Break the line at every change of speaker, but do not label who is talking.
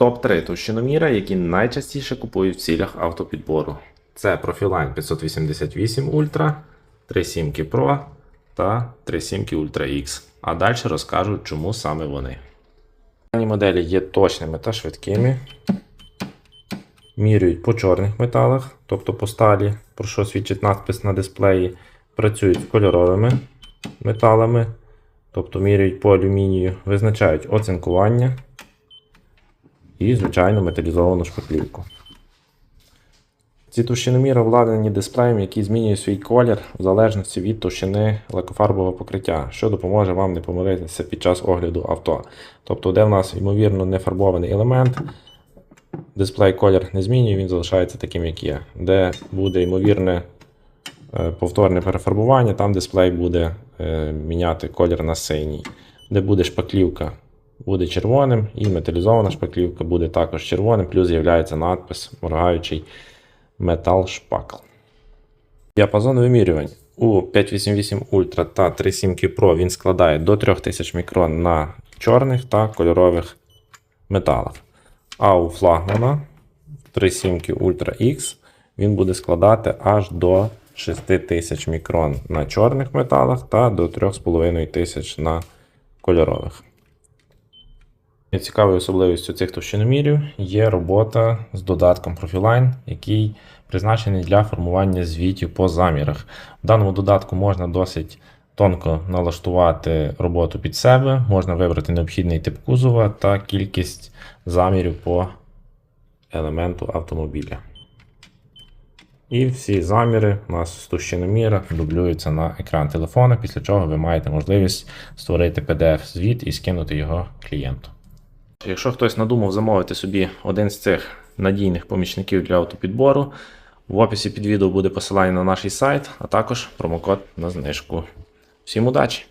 Топ-3 товщиноміра, які найчастіше купують в цілях автопідбору. Це Profiline 588 Ultra, 37 Pro та 37 Ultra X. А далі розкажу, чому саме вони. Дані моделі є точними та швидкими. Міряють по чорних металах, тобто по сталі, про що свідчить надпис на дисплеї. Працюють з кольоровими металами, тобто міряють по алюмінію, визначають оцинкування і, звичайно, металізовану шпаклівку. Ці товщиноміри обладнані дисплеєм, який змінює свій колір в залежності від товщини лакофарбового покриття, що допоможе вам не помилитися під час огляду авто. Тобто, де в нас, ймовірно, не фарбований елемент, дисплей колір не змінює, він залишається таким, як є. Де буде ймовірне е, повторне перефарбування, там дисплей буде е, міняти колір на синій. Де буде шпаклівка, буде червоним, і металізована шпаклівка буде також червоним, плюс з'являється надпис моргаючий метал шпакл. Діапазон вимірювань у 588 Ultra та 37 Pro він складає до 3000 мікрон на чорних та кольорових металах. А у флагмана 37 Ultra X він буде складати аж до 6000 мікрон на чорних металах та до 3500 на кольорових. Цікавою особливістю цих товщиномірів є робота з додатком Profiline, який призначений для формування звітів по замірах. В даному додатку можна досить тонко налаштувати роботу під себе, можна вибрати необхідний тип кузова та кількість замірів по елементу автомобіля. І всі заміри у нас з товщиноміра дублюються на екран телефона, після чого ви маєте можливість створити PDF-звіт і скинути його клієнту. Якщо хтось надумав замовити собі один з цих надійних помічників для автопідбору, в описі під відео буде посилання на наш сайт, а також промокод на знижку. Всім удачі!